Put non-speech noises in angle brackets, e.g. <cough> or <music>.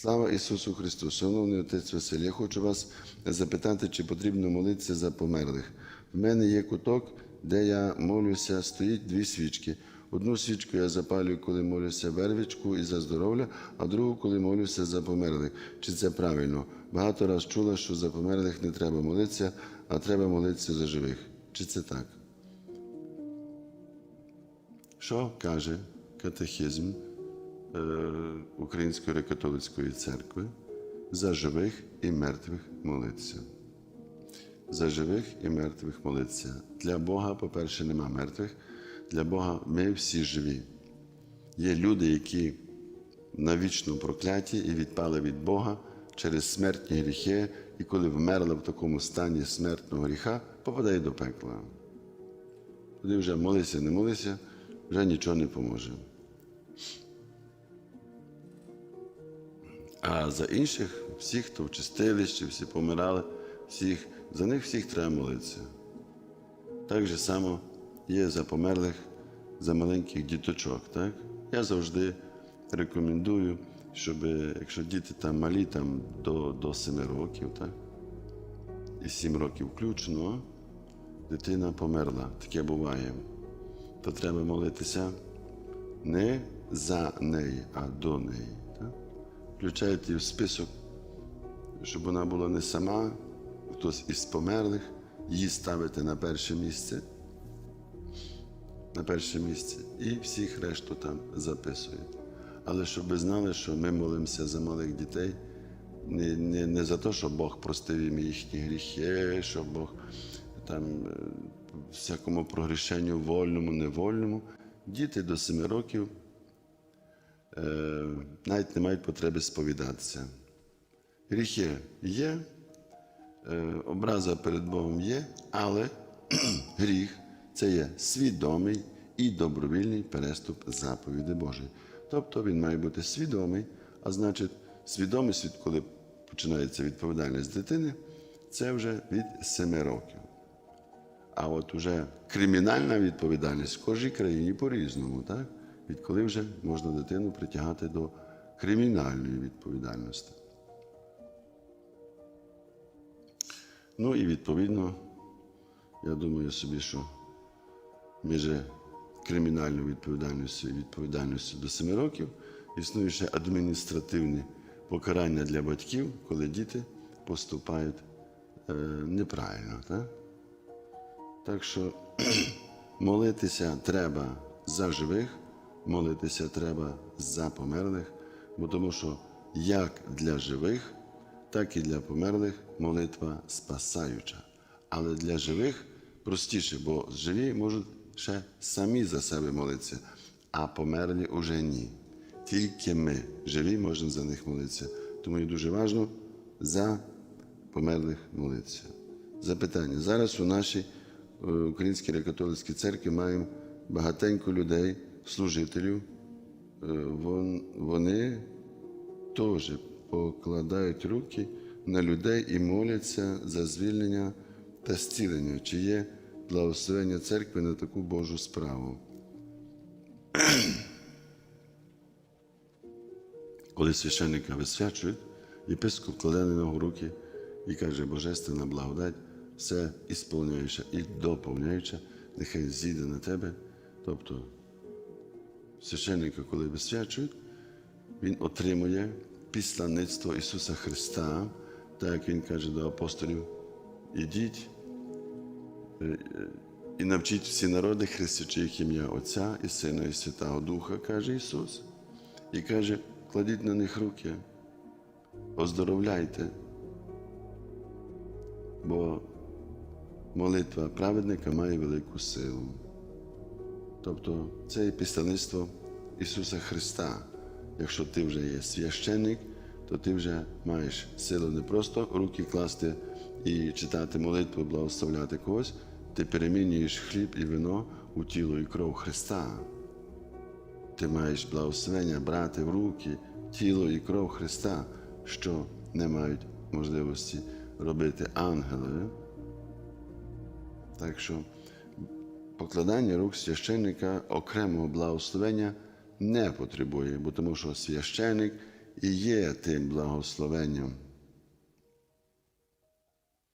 Слава Ісусу Христу! Шановний отець Василь, я хочу вас запитати, чи потрібно молитися за померлих. В мене є куток, де я молюся, стоїть дві свічки. Одну свічку я запалюю, коли молюся вервичку і за здоров'я, а другу, коли молюся за померлих. Чи це правильно? Багато раз чула, що за померлих не треба молитися, а треба молитися за живих. Чи це так? Що каже катехизм е, Української греко-католицької церкви за живих і мертвих молитися? За живих і мертвих молитися. Для Бога, по-перше, нема мертвих. Для Бога ми всі живі. Є люди, які навічно прокляті і відпали від Бога через смертні гріхи, і коли вмерли в такому стані смертного гріха, попадають до пекла. Тоді вже молися, не молися, вже нічого не поможе. А за інших, всіх, хто в чистилищі, всі помирали, всіх, за них всіх треба молитися. Так же само є за померлих, за маленьких діточок. Так? Я завжди рекомендую, щоб якщо діти там малі там, до, до 7 років, так? і 7 років включно, дитина померла, таке буває, то треба молитися не за неї, а до неї. Включають її в список, щоб вона була не сама, хтось із померлих, її ставити на перше місце. На перше місце і всіх решту там записують. Але щоб ви знали, що ми молимося за малих дітей не, не, не за те, що Бог простив їм їхні гріхи, що Бог там е, всякому прогрішенню вольному, невольному. Діти до 7 років навіть не мають потреби сповідатися. Гріхи є, е, образа перед Богом є, але <clears throat> гріх це є свідомий і добровільний переступ заповіді Божої. Тобто він має бути свідомий, а значить, свідомість, коли починається відповідальність дитини, це вже від 7 років. А от уже кримінальна відповідальність в кожній країні по-різному, так? Відколи вже можна дитину притягати до кримінальної відповідальності. Ну і відповідно, я думаю собі, що між кримінальною відповідальністю і відповідальністю до 7 років існує ще адміністративне покарання для батьків, коли діти поступають е, неправильно. Так? так що <clears throat> молитися треба за живих, молитися треба за померлих, бо тому що як для живих, так і для померлих молитва спасаюча. Але для живих простіше, бо живі можуть ще самі за себе молитися, а померлі уже ні. Тільки ми, живі, можемо за них молитися. Тому і дуже важливо за померлих молитися. Запитання. Зараз у нашій е, Українській греко-католицькій церкві маємо багатенько людей, служителів. Е, Вони теж покладають руки на людей і моляться за звільнення та зцілення, чи є благословення церкви на таку Божу справу. <clears throat> Коли священника висвячують, єпископ кладе на нього руки і каже, Божественна благодать, все ісполняюча і доповняюча, нехай зійде на тебе. Тобто священника, коли висвячують, він отримує післаництво Ісуса Христа, так як Він каже до апостолів, ідіть е, і навчіть всі народи, хрестячи їх ім'я Отця і Сина, і Святого Духа, каже Ісус. І каже, кладіть на них руки, оздоровляйте, бо молитва праведника має велику силу. Тобто це є післаництво Ісуса Христа. Якщо ти вже є священник, то ти вже маєш силу не просто руки класти і читати молитву, благословляти когось, ти перемінюєш хліб і вино у тіло і кров Христа. Ти маєш благословення брати в руки тіло і кров Христа, що не мають можливості робити ангели. Так що покладання рук священника окремого благословення не потребує, бо тому що священик і є тим благословенням,